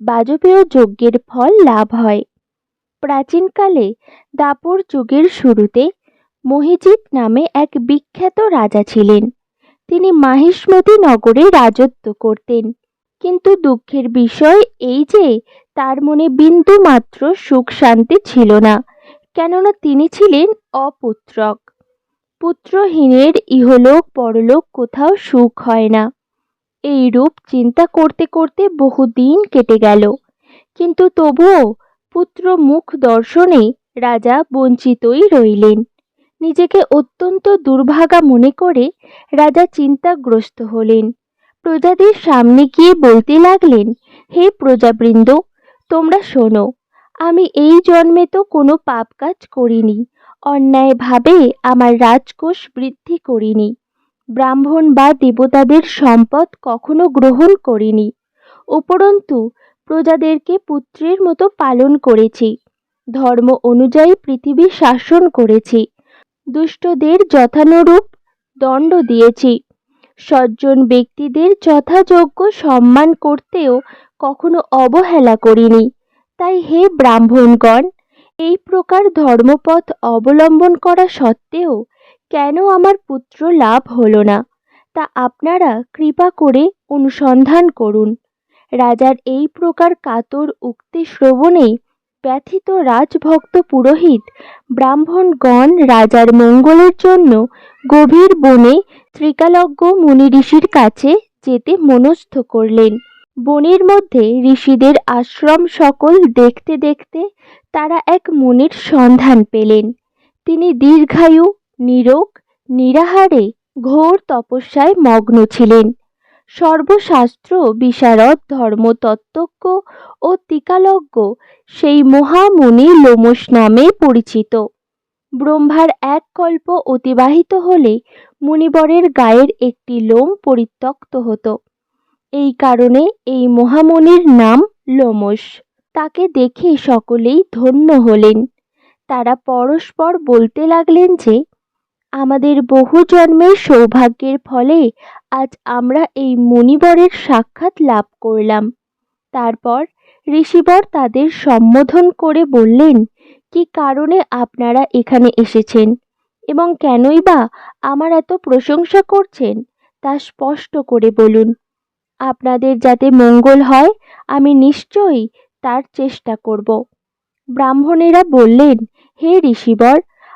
বাজপেয় যজ্ঞের ফল লাভ হয়। প্রাচীনকালে দাপর যুগের শুরুতে মহিজিৎ নামে এক বিখ্যাত রাজা ছিলেন। তিনি মাহিষ্মতি নগরে রাজত্ব করতেন। কিন্তু দুঃখের বিষয় এই যে, তার মনে বিন্দু মাত্র সুখ শান্তি ছিল না, কেননা তিনি ছিলেন অপুত্রক। পুত্রহীনের ইহলোক পরলোক কোথাও সুখ হয় না। এই রূপ চিন্তা করতে করতে বহুদিন কেটে গেল। কিন্তু তবুও পুত্র মুখ দর্শনে রাজা বঞ্চিতই রইলেন। নিজেকে অত্যন্ত দুর্ভাগা মনে করে রাজা চিন্তাগ্রস্ত হলেন। প্রজাদের সামনে গিয়ে বলতে লাগলেন, হে প্রজাবৃন্দ, তোমরা শোনো, আমি এই জন্মে তো কোনো পাপ কাজ করিনি। অন্যায়ভাবে আমার রাজকোষ বৃদ্ধি করিনি। ব্রাহ্মণ বা দেবতাদের সম্পদ কখনো গ্রহণ করিনি। উপরন্তু, প্রজাদেরকে পুত্রের মতো পালন করেছি। ধর্ম অনুযায়ী পৃথিবী শাসন করেছি। দুষ্টদের যথানুরূপ দণ্ড দিয়েছি। সজ্জন ব্যক্তিদের যথাযোগ্য সম্মান করতেও কখনো অবহেলা করিনি। তাই হে ব্রাহ্মণগণ, এই প্রকার ধর্মপথ অবলম্বন করা সত্ত্বেও কেন আমার পুত্র লাভ হলো না? তা আপনারা কৃপা করে অনুসন্ধান করুন। রাজার এই প্রকার কাতর উক্তি শ্রবণেই ব্যথিত রাজভক্ত পুরোহিত ব্রাহ্মণগণ রাজার মঙ্গলের জন্য গভীর বনে ত্রিকালজ্ঞ মুনি ঋষির কাছে যেতে মনস্থ করলেন। বনের মধ্যে ঋষিদের আশ্রম সকল দেখতে দেখতে তারা এক মুনির সন্ধান পেলেন। তিনি দীর্ঘায়ু নিরোগ, নিরাহারে, ঘোর তপস্যায় মগ্ন ছিলেন। সর্বশাস্ত্র, বিশারদ, ধর্মতত্ত্বজ্ঞ ও টিকালজ্ঞ সেই মহামুনি লোমস নামে পরিচিত। ব্রহ্মার এক কল্প অতিবাহিত হলে মুনিবরের গায়ের একটি লোম পরিত্যক্ত হতো। এই কারণে এই মহামুনির নাম লোমস তাকে দেখে সকলেই ধন্য হলেন। তারা পরস্পর বলতে লাগলেন যে আমাদের বহু জন্মের সৌভাগ্যের ফলে আজ আমরা এই মুনিবরের সাক্ষাৎ লাভ করলাম। তারপর ঋষিবর তাদের সম্বোধন করে বললেন, কি কারণে আপনারা এখানে এসেছেন? এবং কেনই বা আমার এত প্রশংসা করছেন? তা স্পষ্ট করে বলুন। আপনাদের যাতে মঙ্গল হয়, আমি নিশ্চয়ই তার চেষ্টা করব। ব্রাহ্মণেরা বললেন, হে ঋষিবর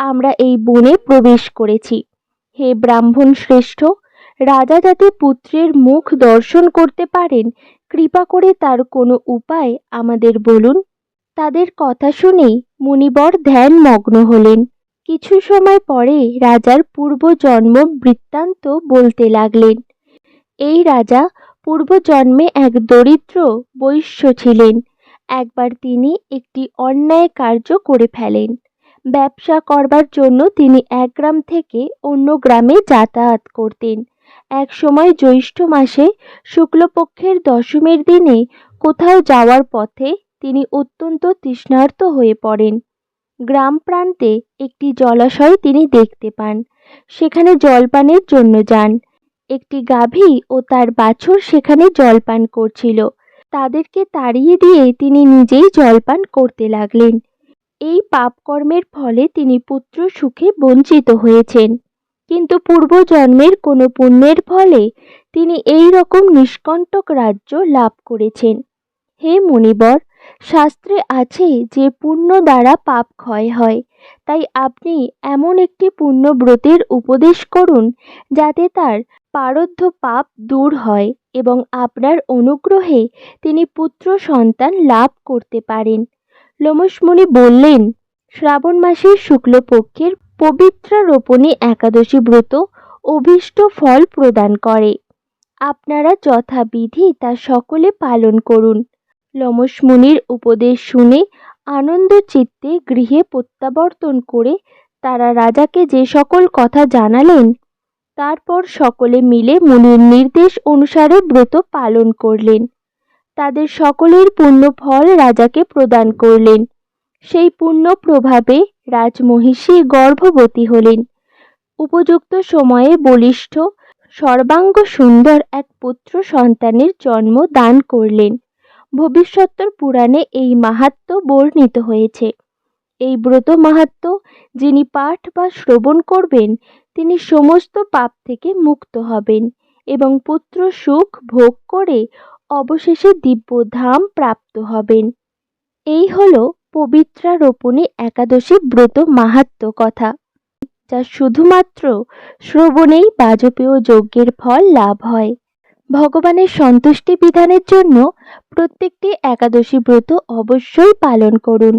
আমরা এই বনে প্রবেশ করেছি। হে ব্রাহ্মণ শ্রেষ্ঠ, রাজা যাতে পুত্রের মুখ দর্শন করতে পারেন, কৃপা করে তার কোনো উপায় আমাদের বলুন। তাদের কথা শুনেই মুনিবর ধ্যানমগ্ন হলেন। কিছু সময় পরে রাজার পূর্বজন্ম বৃত্তান্ত বলতে লাগলেন, এই রাজা পূর্বজন্মে এক দরিদ্র বৈশ্য ছিলেন। একবার তিনি একটি অন্যায় কার্য করে ফেলেন। ব্যবসা করবার জন্য তিনি এক গ্রাম থেকে অন্য গ্রামে যাতায়াত করতেন। এক সময় জ্যৈষ্ঠ মাসে শুক্লপক্ষের দশমীর দিনে কোথাও যাওয়ার পথে তিনি অত্যন্ত তৃষ্ণার্ত হয়ে পড়েন। গ্রাম প্রান্তে একটি জলাশয় তিনি দেখতে পান। সেখানে জলপানের জন্য যান। একটি গাভী ও তার বাছুর সেখানে জলপান করছিল। তাদেরকে তাড়িয়ে দিয়ে তিনি নিজেই জলপান করতে লাগলেন। এই পাপকর্মের ফলে তিনি পুত্র সুখে বঞ্চিত হয়েছেন। কিন্তু পূর্বজন্মের কোনো পুণ্যের ফলে তিনি এই রকম নিষ্কণ্টক রাজ্য লাভ করেছেন। হে মুনিবর, শাস্ত্রে আছে যে পুণ্য দ্বারা পাপ ক্ষয় হয়। তাই আপনি এমন একটি পুণ্য ব্রতের উপদেশ করুন, যাতে তার পারদ্ধ পাপ দূর হয় এবং আপনার অনুগ্রহে তিনি পুত্র সন্তান লাভ করতে পারেন। লোমসমুনি বললেন, শ্রাবণ মাসের শুক্লপক্ষের পবিত্রারোপণী একাদশী ব্রত অভীষ্ট ফল প্রদান করে। আপনারা যথাবিধি তা সকলে পালন করুন। লোমসমুনির উপদেশ শুনে আনন্দ চিত্তে গৃহে প্রত্যাবর্তন করে তারা রাজাকে যে সকল কথা জানালেন, তারপর সকলে মিলে মুনির নির্দেশ অনুসারে ব্রত পালন করলেন। তাদের সকলের পুণ্য ফল রাজাকে প্রদান করলেন। সেই পুণ্য প্রভাবে রাজমহিষী গর্ভবতী হলেন। উপযুক্ত সময়ে বলিষ্ঠ, সর্বাঙ্গ সুন্দর এক পুত্র সন্তানের জন্ম দান করলেন। ভবিষ্যত্তর পুরাণে এই মাহাত্ম বর্ণিত হয়েছে। এই ব্রত মাহাত্ম্য যিনি পাঠ বা শ্রবণ করবেন, তিনি সমস্ত পাপ থেকে মুক্ত হবেন এবং পুত্র সুখ ভোগ করে অবশেষে দিব্য ধাম প্রাপ্ত হবেন। এই হল পবিত্রারোপণী একাদশী ব্রত মাহাত্ম কথা, যা শুধুমাত্র শ্রবণেই বাজপেয় যজ্ঞের ফল লাভ হয়। ভগবানের সন্তুষ্টি বিধানের জন্য প্রত্যেকটি একাদশী ব্রত অবশ্যই পালন করুন।